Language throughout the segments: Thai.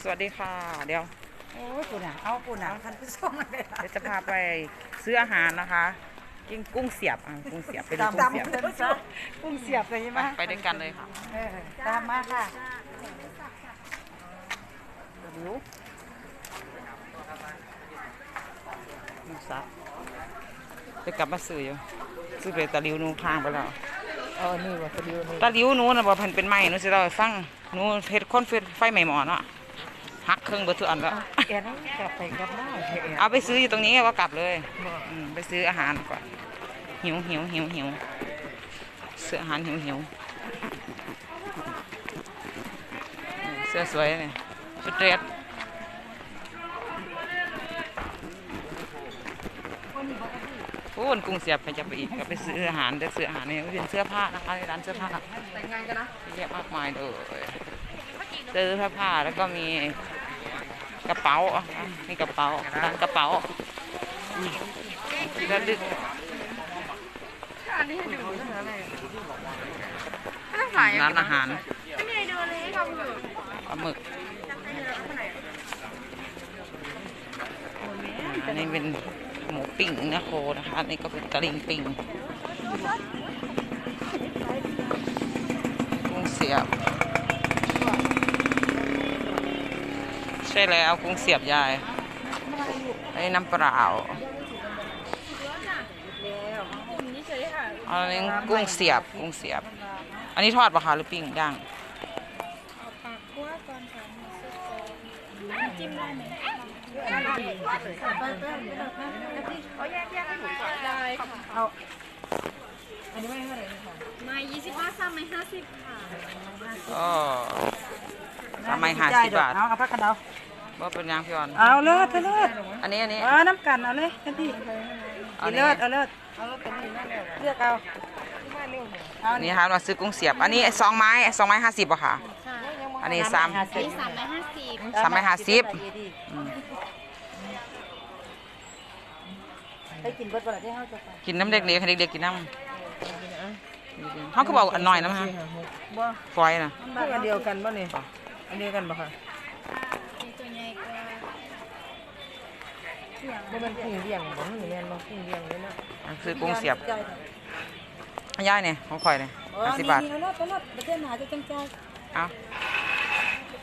สวัสดีค่ะ เดี๋ยวโอ้ยคุณอะเอาคุณอะท่านผู้ชมเลยเดี๋ยวจะพาไปซื้ออาหารนะคะ กินกุ้งเสียบอะกุ้งเสียบไปดูตามกุ้งตามเสียบเพื่อนซะกุ้งเสียบเลยใช่ไหมไปด้วยกันเลยค่ะเออตามมาค่ะเดี๋ยวมูซับจะกลับมาซื้ออยู่ซื้อไปตะหลิวหนูพางไปแล้วเออนี่ว่าตัวเดียวนี่ตะหลิวหนูนะบอกเพิ่นเป็นไม้หนูสิเราให้ฟัง หนูเฮ็ดคนไฟใหม่หมอเนาะหักเครื่องเบิดทุกอันแล้วแกนั่งกลับไปกลับมาแกเอาไปซื้ออยู่ตรงนี้ก็กลับเลยอืมไปซื้ออาหารก่อนหิวหิวหิวหิวซื้ออาหารหิวหิวอืมเสื้อสวยเนี่ยชุดเดรส พูนกรุงเสียบใครจะไปอีกก็ไปซื้ออาหารเด็กซื้ออาหารเนี่ยเป็นเสื้อผ้านะคะในร้านเสื้อผ้าแต่งงานกันนะเยอะมากมายเลยซื้อเสื้อผ้าแล้วก็มีกระเป๋าอะมีกระเป๋าร้านกระเป๋าที่ระลึกอันนี้ให้ดูนะอะไรร้านอาหารไม่มีดูเลยทำอยู่ปลาหมึกอันนี้เป็นหมู ปิ้งนะโคนะคะนนี้ก็เป็นตะลิงปิ้งกุ้งเสียบ ใช่แล้วกุ้งเสียบยายไอ้น้ำเปล่าอันนี้กุ้งเสียบกุ้งเสียบ อันนี้ทอดปะคะหรือปิ้งย่างเอาอันนี้ ไม่เท่าไหร่ค่ะมา25ซ้ำไหม50ค่ะก็ทำไมหาสิบบาทเอาเอาพักกันเอาว่าเป็นยางพี่ออนเอาเลิศเธอเลิศอันนี้อันนี้เอาน้ำกันเอาเลยท่านพี่เอาเอานี่เลิศเอาเลิศเอาเลิศเป็นเลือกเอาเอาอันนี้ค่ะมาซื้อกุ้งเสียบ อันนี้สองไม้สองไม้ห้าสิบอะค่ะ อันนี้สามอันนี้3ไหม50สามไม้ห้าสิบ ไปกินเบิดบ่ล่ะที่เฮาจะไปกินน้ำเด็กเล็กให้เด็กๆกินน้ำเขาก็บอกอันหน่อยนะฮะบ่ฟอยนะพวกอันเดียวกันบ่นี่อันเดียวกันบ่ค่ะมีตัวใหญ่กว่าบ่แม่นปิ้งเลี้ยงบ่นี่แม่นบ่ปิ้งเลี้ยงเลยเนาะซื้อกุ้งเสียบย่ายเนี่ยของข่อยเนี่ยอ๋อห้าสิบนี่บาทนี่เอาเลิศเอาเลิศประเทศหาจะจังใจเอา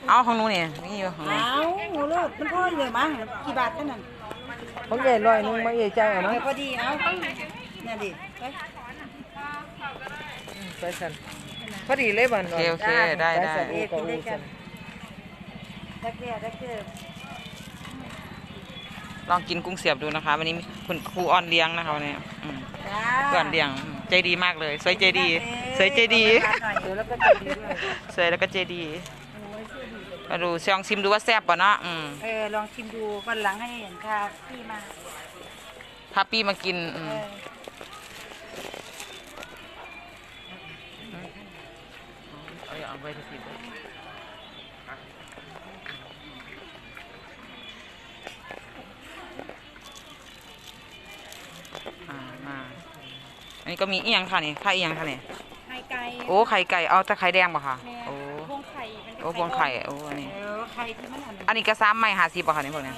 เอาของหนูเนี่ยนี่อยู่ของหนูเอาโหเลิศมันพอเลยมั้งกี่บาทเท่านั้น เขาใหญ่ลอยนึงมาใหญ่ใจอะเอเนาะอพอดีเอาเนี่ยดิไปไปสันพอดีเลยบันโอเคโอเคได้ได้เอกินด้วยกันดักเดียดักเดียลองกินกุ้งเสียบดูนะคะ วันนี้มีคุณครูออนเลี้ยงนะคะวันนี้อืมจ้าเพื่อนเลี้ยงอืมใจดีมากเลย สวยใจดี สวยใจดีเดี๋ยวแล้วก็จะดีด้วยสวยแล้วก็ใจดี มาดูลองชิมดูว่าแซ่บป่ะเนาะอืมเออลองชิมดูวันหลังให้เห็นค่ะพี่มาพาปี้มากินอืเอมอเอาเอาไปที่กินอ่ามาอันนี้ก็มีอีหยังค่ะนี่ไข่อีหยังค่ะนี่ไข่ไก่โอ้ไข่ไก่เอาแต่ไข่แดงป่ะคะแม่ โอ้พวงไข่โอ้อันนี้ เออไข่ที่มันอันอันนี้ก็ซ้ำไม่หาสิบป่ะคะนี่พวกเนี้ย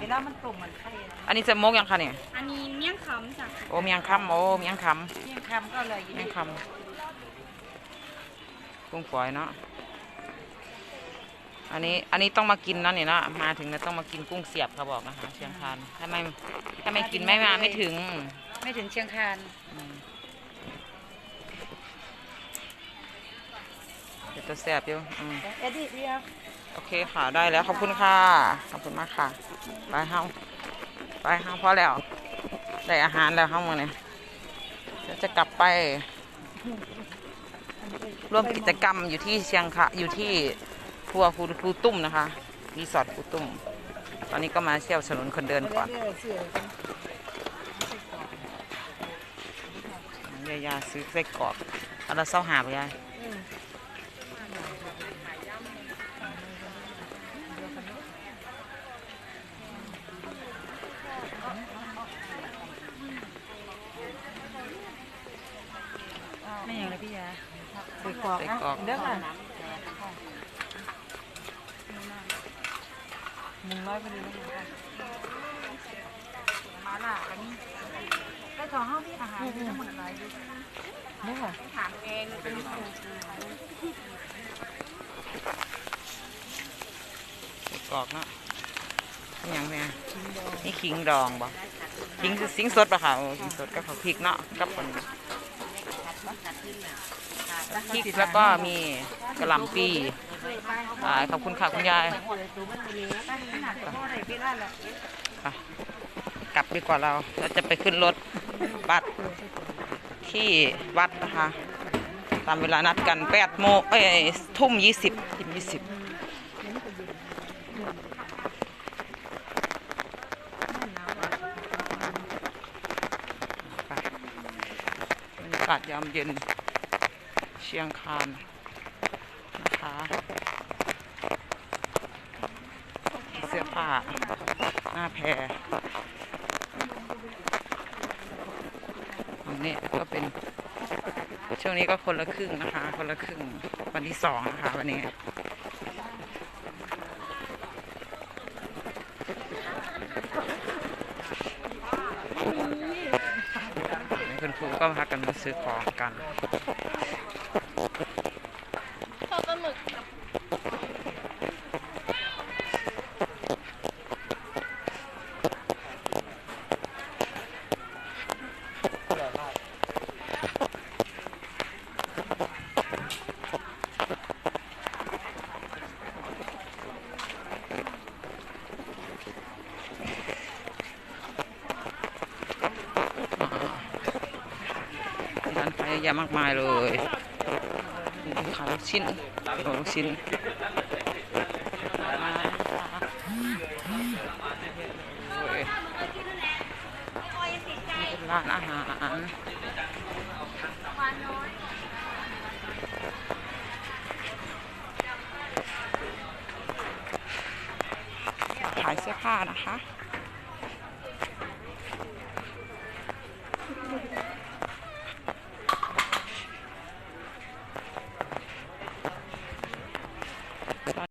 เวลามันตุ่มมันไข่อันนี้จะมกยังคะเนี่ยอันนี้เมี่ยงคำจากโอ้เมียงคำโอ้เมียงคเมี่ยงคำก็เลยำเมียงคำกุ้งฝอยเนาะอันนี้อันนี้ต้องมากินนะเนี่ยเนาะมาถึงแล้วต้องมากินกุ้งเสียบเขาบอกนะคะเชียงคานถ้าไม่ถ้าไม่กินไม่มาไม่ถึงไม่ถึงเชียงคานอืมเดี๋ยว จะแซ่บอยู่อืมเอ็ดดี้เดียวโอเคค่ะ ได้แล้ว ขอบคุณค่ะ ขอบคุณมากค่ะ ไปเฮาไปเฮาพอแล้ว ได้อาหารแล้วเฮามาเนี่ยเดี๋ยวจะกลับไป ร่วมกิจกรรมอยู่ที่เชียงคะอยู่ที่ครัวครูครูตุ้มนะคะรีสอร์ทครูตุ้ม ตอนนี้ก็มาเที่ยวถนนคนเดินก่อนยายาซื้อไส้กรอกเอันละเศร้าหาไปยาย ไม่อย่างไรพี่ยาไปกรอกไส้นะกรอกเด้อค่ะหนึ่งร้อยพอดีแล้วค่ะมาล่ะอันนี้ก็ขอห้องที่อาหารมีทั้งหมดอะไรดูนี่ค่ะถามเองเป็นคนกรอกเนาะนี่หยังเนี่ยนี่ขิงดองบ่ขิงคือสิงสดปะค่ะโอ้ขิงสดกับข้าวพริกเนาะกับคน ที่แล้วก็มีกระลำปีอขอบคุณค่ะคุณยายกลับดีกว่าเราเราจะไปขึ้นรถบัสที่วัดนะคะ ตามเวลานัดกันแปดโมงเอ้ยทุ่มยี่สิบทุ่สิบากาศยามเย็นเชียงคานนะคะเสื้อผ้าหน้าแพรอันนี้ก็เป็นช่วงนี้ก็คนละครึ่งนะคะ คนละครึ่งวันที่สองนะคะวันนี้ นี่คุณครูก็พากันมาซื้อของกัน ชอบปลาหมึก ร้านขายเยอะ แยะมากมายเลยขายลูกชิ้นโอ้ลูกชิ้นโอ้ยนี่เป็นร้านอาหารขายเสื้อผ้านะคะ